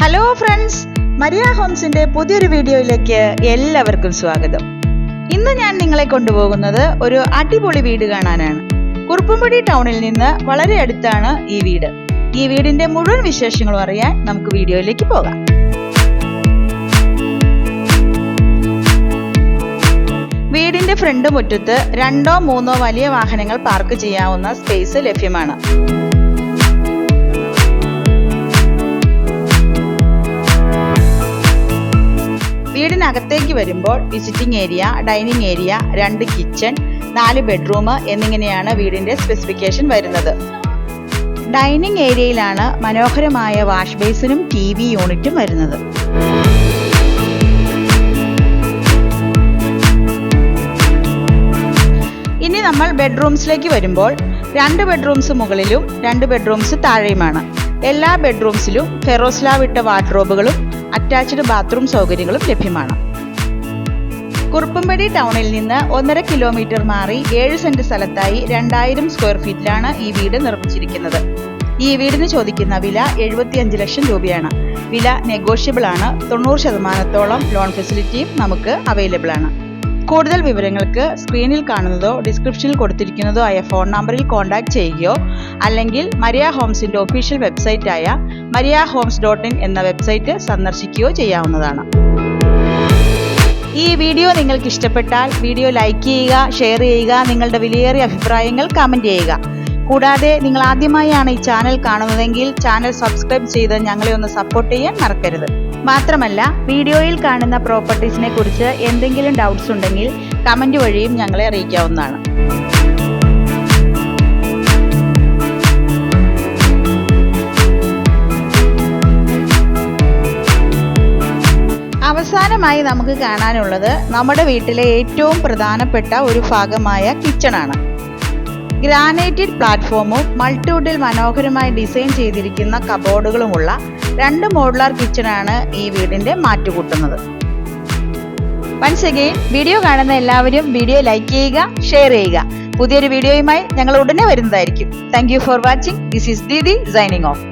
Hello friends Maria ഹോംസിന്റെ പുതിയൊരു വീഡിയോയിലേക്ക് എല്ലാവർക്കും സ്വാഗതം. ഇന്ന് ഞാൻ നിങ്ങളെ കൊണ്ടുപോകുന്നത് ഒരു അടിപൊളി വീട് കാണാനാണ്. കുറുപ്പുംപടി ടൗണിൽ നിന്ന് വളരെ അടുത്താണ് ഈ വീട്. ഈ വീടിന്റെ മുഴുവൻ വിശേഷങ്ങളും അറിയാൻ നമുക്ക് വീഡിയോയിലേക്ക് പോകാം. വീടിന്റെ ഫ്രണ്ട് മുറ്റത്ത് രണ്ടോ മൂന്നോ വലിയ വാഹനങ്ങൾ പാർക്ക് ചെയ്യാവുന്ന സ്പേസ് ലഭ്യമാണ്. വീടിനകത്തേക്ക് വരുമ്പോൾ വിസിറ്റിംഗ് ഏരിയ ഡൈനിങ് ഏരിയ രണ്ട് കിച്ചൺ നാല് ബെഡ്റൂം എന്നിങ്ങനെയാണ് വീടിന്റെ സ്പെസിഫിക്കേഷൻ വരുന്നത്. ഡൈനിങ് ഏരിയയിലാണ് മനോഹരമായ വാഷ് ബേസിനും ടി വി യൂണിറ്റും വരുന്നത്. ഇനി നമ്മൾ ബെഡ്റൂംസിലേക്ക് വരുമ്പോൾ രണ്ട് ബെഡ്റൂംസ് മുകളിലും രണ്ട് ബെഡ്റൂംസ് താഴെയുമാണ്. എല്ലാ ബെഡ്റൂംസിലും ഫെറോസ്ലാവ് ഇട്ട വാർഡ്രോബുകളും അറ്റാച്ച്ഡ് ബാത്റൂം സൗകര്യങ്ങളും ലഭ്യമാണ്. കുറുപ്പുംപടി ടൗണിൽ നിന്ന് ഒന്നര കിലോമീറ്റർ മാറി ഏഴ് സെന്റ് സ്ഥലത്തായി രണ്ടായിരം സ്ക്വയർ ഫീറ്റിലാണ് ഈ വീട് നിർമ്മിച്ചിരിക്കുന്നത്. ഈ വീടിന് ചോദിക്കുന്ന വില എഴുപത്തിയഞ്ച് ലക്ഷം രൂപയാണ്. വില നെഗോഷ്യബിൾ ആണ് തൊണ്ണൂറ് ശതമാനത്തോളം ലോൺ ഫെസിലിറ്റിയും നമുക്ക് അവൈലബിൾ ആണ് കൂടുതൽ വിവരങ്ങൾക്ക് സ്ക്രീനിൽ കാണുന്നതോ ഡിസ്ക്രിപ്ഷനിൽ കൊടുത്തിരിക്കുന്നതോ ആയ ഫോൺ നമ്പറിൽ കോൺടാക്ട് ചെയ്യുകയോ അല്ലെങ്കിൽ മരിയ ഹോംസിന്റെ ഒഫീഷ്യൽ വെബ്സൈറ്റായ മരിയ ഹോംസ് ഡോട്ട് ഇൻ എന്ന വെബ്സൈറ്റ് സന്ദർശിക്കുകയോ ചെയ്യാവുന്നതാണ്. ഈ വീഡിയോ നിങ്ങൾക്ക് ഇഷ്ടപ്പെട്ടാൽ വീഡിയോ ലൈക്ക് ചെയ്യുക ഷെയർ ചെയ്യുക നിങ്ങളുടെ വിലയേറിയ അഭിപ്രായങ്ങൾ കമന്റ് ചെയ്യുക. കൂടാതെ നിങ്ങൾ ആദ്യമായാണ് ഈ ചാനൽ കാണുന്നതെങ്കിൽ ചാനൽ സബ്സ്ക്രൈബ് ചെയ്ത് ഞങ്ങളെ ഒന്ന് സപ്പോർട്ട് ചെയ്യാൻ മറക്കരുത്. മാത്രമല്ല വീഡിയോയിൽ കാണുന്ന പ്രോപ്പർട്ടീസിനെ കുറിച്ച് എന്തെങ്കിലും ഡൗട്ട്സ് ഉണ്ടെങ്കിൽ കമന്റ് വഴിയും ഞങ്ങളെ അറിയിക്കാവുന്നതാണ്. നമുക്ക് കാണാനുള്ളത് നമ്മുടെ വീട്ടിലെ ഏറ്റവും പ്രധാനപ്പെട്ട ഒരു ഭാഗമായ ഗ്രാനൈറ്റഡ് പ്ലാറ്റ്ഫോമും മൾട്ടിവുഡിൽ മനോഹരമായി ഡിസൈൻ ചെയ്തിരിക്കുന്ന കബോർഡുകളുമുള്ള രണ്ട് മോഡുലാർ കിച്ചണാണ് ഈ വീടിന്റെ മാറ്റുകൂട്ടുന്നത്. വൺസ് അഗെയിൻ വീഡിയോ കാണുന്ന എല്ലാവരും വീഡിയോ ലൈക്ക് ചെയ്യുക ഷെയർ ചെയ്യുക. പുതിയൊരു വീഡിയോയുമായി ഞങ്ങൾ ഉടനെ വരുന്നതായിരിക്കും. Thank for watching this is Didi signing off